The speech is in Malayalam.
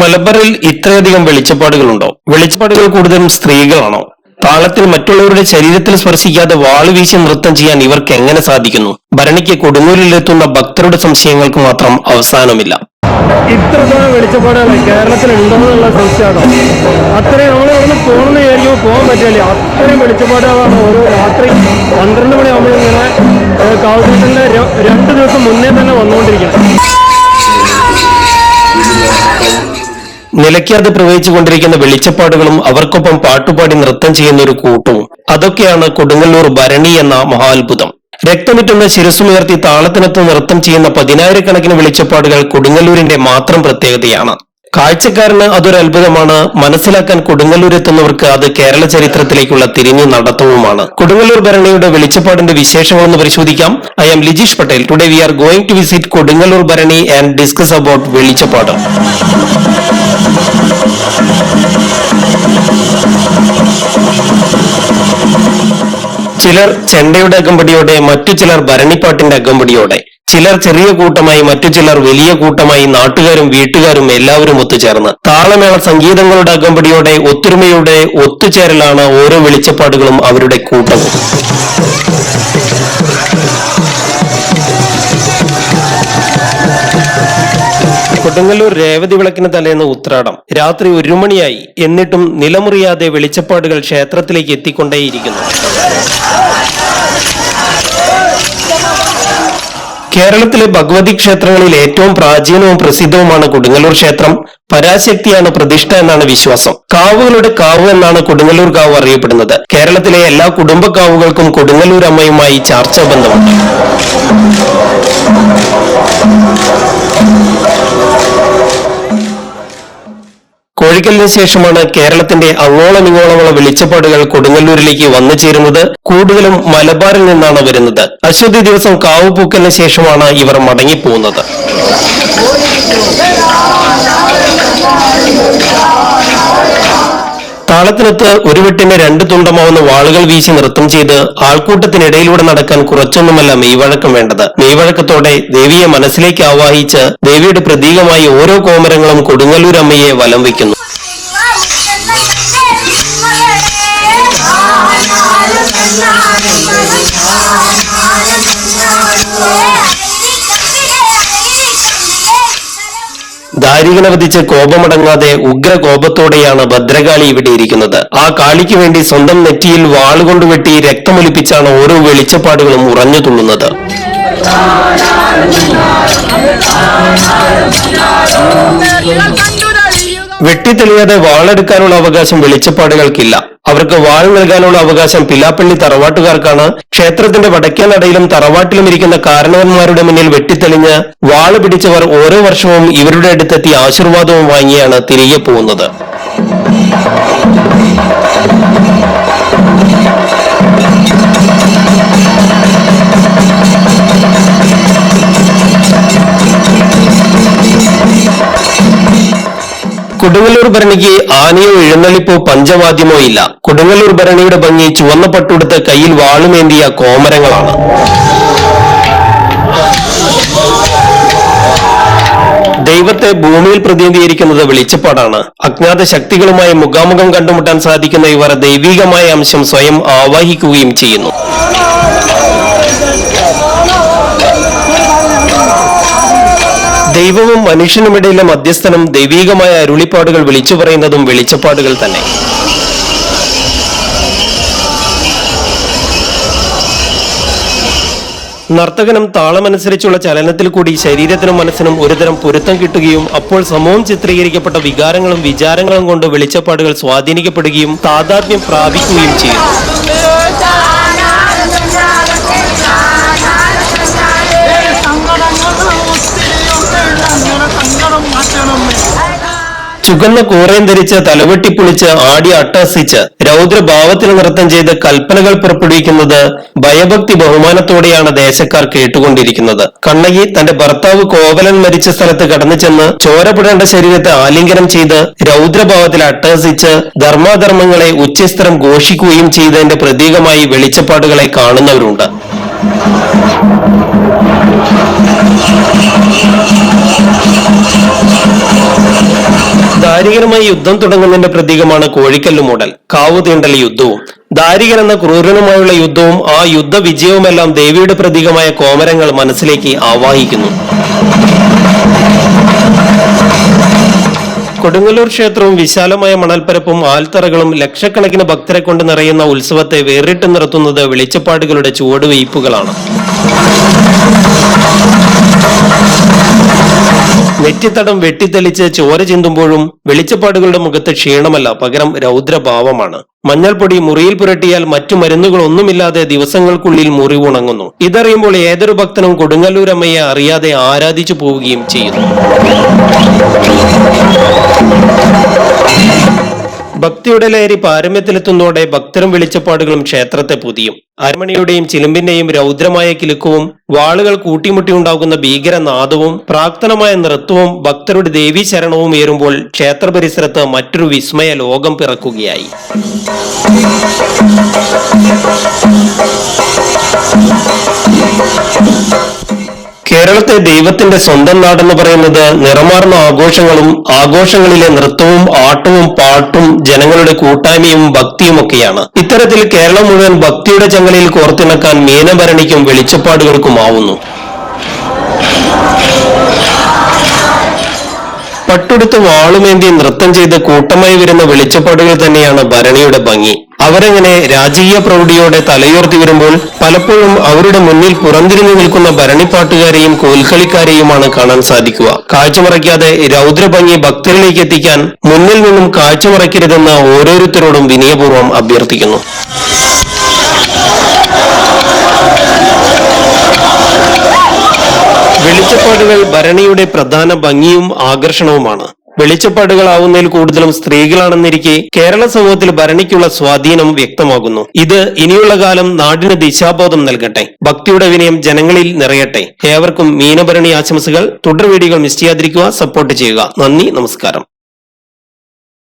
മലബാറിൽ ഇത്രയധികം വെളിച്ചപ്പാടുകളുണ്ടോ? വെളിച്ചപ്പാടുകൾ കൂടുതലും സ്ത്രീകളാണോ? താളത്തിൽ മറ്റുള്ളവരുടെ ശരീരത്തിൽ സ്പർശിക്കാതെ വാളുവീശി നൃത്തം ചെയ്യാൻ ഇവർക്ക് എങ്ങനെ സാധിക്കുന്നു? ഭരണിക്ക് കൊടുങ്ങൂരിലെത്തുന്ന ഭക്തരുടെ സംശയങ്ങൾക്ക് മാത്രം അവസാനമില്ല. ഇത്രത്തോളം വെളിച്ചപ്പാടുകൾ കേരളത്തിൽ ഉണ്ടെന്നുള്ള സംശയമാണോ? അത്രയും നമ്മൾ ഇവിടുന്ന് പോകണമെന്ന് വിചാരിക്കുമ്പോൾ പോകാൻ പറ്റില്ല. അത്രയും വെളിച്ചപ്പാടുകളാണ് ഓരോ രാത്രി പന്ത്രണ്ട് മണിയാകുമ്പോൾ ഇങ്ങനെ കാവുകേട്ടിന്റെ രണ്ട് ദിവസം മുന്നേ തന്നെ വന്നുകൊണ്ടിരിക്കുന്നത്. നിലയ്ക്കാതെ പ്രവഹിച്ചുകൊണ്ടിരിക്കുന്ന വെളിച്ചപ്പാടുകളും അവർക്കൊപ്പം പാട്ടുപാടി നൃത്തം ചെയ്യുന്ന ഒരു കൂട്ടവും അതൊക്കെയാണ് കൊടുങ്ങല്ലൂർ ഭരണി എന്ന മഹാത്ഭുതം. രക്തമിറ്റുന്ന ശിരസുമുയർത്തി താളത്തിനൊത്ത് നൃത്തം ചെയ്യുന്ന പതിനായിരക്കണക്കിന് വെളിച്ചപ്പാടുകൾ കൊടുങ്ങല്ലൂരിന്റെ മാത്രം പ്രത്യേകതയാണ്. കാഴ്ചക്കാരന് അതൊരു അത്ഭുതമാണ്. മനസ്സിലാക്കാൻ കൊടുങ്ങല്ലൂർ എത്തുന്നവർക്ക് അത് കേരള ചരിത്രത്തിലേക്കുള്ള തിരിഞ്ഞു നടത്തവുമാണ്. കൊടുങ്ങല്ലൂർ ഭരണിയുടെ വെളിച്ചപ്പാടിന്റെ വിശേഷങ്ങളൊന്ന് പരിശോധിക്കാം. I M Lijeesh Patel. Today we are going to visit Kodungallur Bharani and discuss about Velichappad. ചിലർ ചെണ്ടയുടെ അകമ്പടിയോടെ മറ്റു ചിലർ ഭരണിപ്പാട്ടിന്റെ അകമ്പടിയോടെ. ചിലർ ചെറിയ കൂട്ടമായി മറ്റു ചിലർ വലിയ കൂട്ടമായി നാട്ടുകാരും വീട്ടുകാരും എല്ലാവരും ഒത്തുചേർന്ന്. താളമേള സംഗീതങ്ങളുടെ അകമ്പടിയോടെ ഒത്തൊരുമയുടെ ഒത്തുചേരലാണ് ഓരോ വെളിച്ചപ്പാടുകളും അവരുടെ കൂട്ടവും. കൊടുങ്ങല്ലൂർ രേവതി വിളക്കിന് തലേന്ന് ഉത്രാടം. രാത്രി ഒരു മണിയായി. എന്നിട്ടും നിലമുറിയാതെ വെളിച്ചപ്പാടുകൾ ക്ഷേത്രത്തിലേക്ക് എത്തിക്കൊണ്ടേയിരിക്കുന്നു. കേരളത്തിലെ ഭഗവതി ക്ഷേത്രങ്ങളിൽ ഏറ്റവും പ്രാചീനവും പ്രസിദ്ധവുമാണ് കൊടുങ്ങല്ലൂർ ക്ഷേത്രം. പരാശക്തിയാണ് പ്രതിഷ്ഠ എന്നാണ് വിശ്വാസം. കാവുകളുടെ കാവ് എന്നാണ് കൊടുങ്ങല്ലൂർ കാവ് അറിയപ്പെടുന്നത്. കേരളത്തിലെ എല്ലാ കുടുംബ കാവുകൾക്കും കൊടുങ്ങല്ലൂർ അമ്മയുമായി ചാർച്ചാ ബന്ധമുണ്ട്. കോഴിക്കലിന് ശേഷമാണ് കേരളത്തിന്റെ അങ്ങോളം ഇങ്ങോളമുള്ള വെളിച്ചപ്പാടുകൾ കൊടുങ്ങല്ലൂരിലേക്ക് വന്നു ചേരുന്നത്. കൂടുതലും മലബാറിൽ നിന്നാണ് വരുന്നത്. അശ്വതി ദിവസം കാവുപൂക്കലിന് ശേഷമാണ് ഇവർ മടങ്ങിപ്പോകുന്നത്. താളത്തിനൊത്ത് ഒരു വെട്ടിന് രണ്ട് തുണ്ടമാവുന്ന വാളുകൾ വീശി നൃത്തം ചെയ്ത് ആൾക്കൂട്ടത്തിനിടയിലൂടെ നടക്കാൻ കുറച്ചൊന്നുമല്ല മെയ്വഴക്കം വേണ്ടത്. മെയ്വഴക്കത്തോടെ ദേവിയെ മനസ്സിലേക്ക് ആവാഹിച്ച് ദേവിയുടെ പ്രതീകമായി ഓരോ കോമരങ്ങളും കൊടുങ്ങല്ലൂരമ്മയെ വലം വയ്ക്കുന്നു. ദാരികനെ വധിച്ച് കോപമടങ്ങാതെ ഉഗ്രകോപത്തോടെയാണ് ഭദ്രകാളി ഇവിടെ ഇരിക്കുന്നത്. ആ കാളിക്ക് വേണ്ടി സ്വന്തം നെറ്റിയിൽ വാളുകൊണ്ട് വെട്ടി രക്തമൊലിപ്പിച്ചാണ് ഓരോ വെളിച്ചപ്പാടുകളും ഉറഞ്ഞു തുള്ളുന്നത്. വെട്ടിത്തെളിയാതെ വാളെടുക്കാനുള്ള അവകാശം വെളിച്ചപ്പാടുകൾക്കില്ല. അവർക്ക് വാൾ നൽകാനുള്ള അവകാശം പിലാപ്പള്ളി തറവാട്ടുകാർക്കാണ്. ക്ഷേത്രത്തിന്റെ വടക്കേ നടയിലും തറവാട്ടിലും ഇരിക്കുന്ന കാരണവന്മാരുടെ മുന്നിൽ വെട്ടിത്തെളിഞ്ഞ് വാൾ പിടിച്ചവർ ഓരോ വർഷവും ഇവരുടെ അടുത്തെത്തി ആശീർവാദവും വാങ്ങിയാണ് തിരികെ പോകുന്നത്. കൊടുങ്ങല്ലൂർ ഭരണിക്ക് ആനയോ എഴുന്നള്ളിപ്പോ പഞ്ചവാദ്യമോ ഇല്ല. കൊടുങ്ങല്ലൂർ ഭരണിയുടെ ഭംഗി ചുവന്ന പട്ടുടുത്ത് കയ്യിൽ വാളുമേന്തിയ കോമരങ്ങളാണ്. ദൈവത്തെ ഭൂമിയിൽ പ്രതിനിധീകരിക്കുന്നത് വെളിച്ചപ്പാടാണ്. അജ്ഞാത ശക്തികളുമായി മുഖാമുഖം കണ്ടുമുട്ടാൻ സാധിക്കുന്ന ഇവർ ദൈവികമായ അംശം സ്വയം ആവാഹിക്കുകയും ചെയ്യുന്നു. ദൈവവും മനുഷ്യനുമിടയിലെ മധ്യസ്ഥനും ദൈവീകമായ അരുളിപ്പാടുകൾ വിളിച്ചു പറയുന്നതും വെളിച്ചപ്പാടുകൾ തന്നെ. നർത്തകനും താളമനുസരിച്ചുള്ള ചലനത്തിൽ കൂടി ശരീരത്തിനും മനസ്സിനും ഒരുതരം പൊരുത്തം കിട്ടുകയും അപ്പോൾ സമൂഹം ചിത്രീകരിക്കപ്പെട്ട വികാരങ്ങളും വിചാരങ്ങളും കൊണ്ട് വെളിച്ചപ്പാടുകൾ സ്വാധീനിക്കപ്പെടുകയും താതാത്മ്യം പ്രാപിക്കുകയും ചെയ്യും ചുകന്ന കൂറയും ധരിച്ച് തലവെട്ടിപ്പൊളിച്ച് ആടി അട്ടഹസിച്ച് രൗദ്രഭാവത്തിൽ നൃത്തം ചെയ്ത് കൽപ്പനകൾ പുറപ്പെടുവിക്കുന്നത് ഭയഭക്തി ബഹുമാനത്തോടെയാണ് ദേശക്കാർ കേട്ടുകൊണ്ടിരിക്കുന്നത്. കണ്ണകി തന്റെ ഭർത്താവ് കോവലൻ മരിച്ച സ്ഥലത്ത് കടന്നു ചെന്ന് ചോരപ്പെടേണ്ട ശരീരത്തെ ആലിംഗനം ചെയ്ത് രൗദ്രഭാവത്തിൽ അട്ടഹസിച്ച് ധർമാധർമ്മങ്ങളെ ഉച്ചസ്ഥരം ഘോഷിക്കുകയും ചെയ്തതിന്റെ പ്രതീകമായി വെളിച്ചപ്പാടുകളെ കാണുന്നവരുണ്ട്. ഭീകരമായി യുദ്ധം തുടങ്ങുന്നതിന്റെ പ്രതീകമാണ് കോഴിക്കല്ല് മൂടൽ. കാവു തീണ്ടൽ യുദ്ധവും. ദാരികൻ എന്ന ക്രൂരനുമായുള്ള യുദ്ധവും ആ യുദ്ധ വിജയവുമെല്ലാം ദേവിയുടെ പ്രതീകമായ കോമരങ്ങൾ മനസ്സിലേക്ക് ആവാഹിക്കുന്നു. കൊടുങ്ങല്ലൂർ ക്ഷേത്രവും വിശാലമായ മണൽപ്പരപ്പും ആൽത്തറകളും ലക്ഷക്കണക്കിന് ഭക്തരെ കൊണ്ട് നിറയുന്ന ഉത്സവത്തെ വേറിട്ട് നിർത്തുന്നത് വെളിച്ചപ്പാടുകളുടെ ചുവടുവയ്പ്പുകളാണ്. നെറ്റിത്തടം വെട്ടിത്തെളിച്ച് ചോര ചിന്തുമ്പോഴും വെളിച്ചപ്പാടുകളുടെ മുഖത്ത് ക്ഷീണമല്ല പകരം രൗദ്രഭാവമാണ്. മഞ്ഞൾപ്പൊടി മുറിയിൽ പുരട്ടിയാൽ മറ്റു മരുന്നുകളൊന്നുമില്ലാതെ ദിവസങ്ങൾക്കുള്ളിൽ മുറിവുണങ്ങുന്നു ഇതറിയുമ്പോൾ ഏതൊരു ഭക്തനും കൊടുങ്ങല്ലൂരമ്മയെ അറിയാതെ ആരാധിച്ചു പോവുകയും ചെയ്യുന്നു. ഭക്തിയുടെ ലഹരി പാരമ്യത്തിലെത്തുന്നതോടെ ഭക്തരും വെളിച്ചപ്പാടുകളും ക്ഷേത്രത്തെ പുതിയും. അരമണിയുടെയും ചിലമ്പിന്റെയും രൗദ്രമായ കിലുക്കവും വാളുകൾ കൂട്ടിമുട്ടി ഉണ്ടാകുന്ന ഭീകരനാദവും പ്രാക്തനമായ നൃത്തവും ഭക്തരുടെ ദേവീ ശരണവും ഏറുമ്പോൾ ക്ഷേത്ര പരിസരത്ത് മറ്റൊരു വിസ്മയ ലോകം പിറക്കുകയായി. കേരളത്തെ ദൈവത്തിന്റെ സ്വന്തം നാടെന്ന് പറയുന്നത് നിറമാർന്ന ആഘോഷങ്ങളും ആഘോഷങ്ങളിലെ നൃത്തവും ആട്ടവും പാട്ടും ജനങ്ങളുടെ കൂട്ടായ്മയും ഭക്തിയുമൊക്കെയാണ് ഇത്തരത്തിൽ കേരളം മുഴുവൻ ഭക്തിയുടെ ചങ്ങലയിൽ കോർത്തിണക്കാൻ മീനഭരണിക്കും വെളിച്ചപ്പാടുകൾക്കുമാവുന്നു. പട്ടുടുത്ത് വാളുമേന്തി നൃത്തം ചെയ്ത് കൂട്ടമായി വരുന്ന വെളിച്ചപ്പാടുകൾ തന്നെയാണ് ഭരണിയുടെ ഭംഗി. അവരെങ്ങനെ രാജകീയ പ്രൗഢിയോടെ തലയുയർത്തി വരുമ്പോൾ പലപ്പോഴും അവരുടെ മുന്നിൽ പുറംതിരിഞ്ഞു നിൽക്കുന്ന ഭരണിപ്പാട്ടുകാരെയും കോൽക്കളിക്കാരെയുമാണ് കാണാൻ സാധിക്കുക. കാഴ്ചമറയ്ക്കാതെ രൗദ്രഭംഗി ഭക്തരിലേക്ക് എത്തിക്കാൻ മുന്നിൽ നിന്നും കാഴ്ചമറയ്ക്കരുതെന്ന് ഓരോരുത്തരോടും വിനയപൂർവം അഭ്യർത്ഥിക്കുന്നു. വെളിച്ചപ്പാടുകൾ ഭരണിയുടെ പ്രധാന ഭംഗിയും ആകർഷണവുമാണ്. വെളിച്ചപ്പാടുകളാവുന്നതിൽ കൂടുതലും സ്ത്രീകളാണെന്നിരിക്കെ കേരള സമൂഹത്തിൽ ഭരണിക്കുള്ള സ്വാധീനം വ്യക്തമാകുന്നു. ഇത് ഇനിയുള്ള കാലം നാടിന് ദിശാബോധം നൽകട്ടെ. ഭക്തിയുടെ വിനയം ജനങ്ങളിൽ നിറയട്ടെ. ഏവർക്കും മീനഭരണി ആശംസകൾ. തുടർ വീഡിയോകൾ മിസ് ചെയ്യാതിരിക്കുക. സപ്പോർട്ട് ചെയ്യുക. നന്ദി. നമസ്കാരം.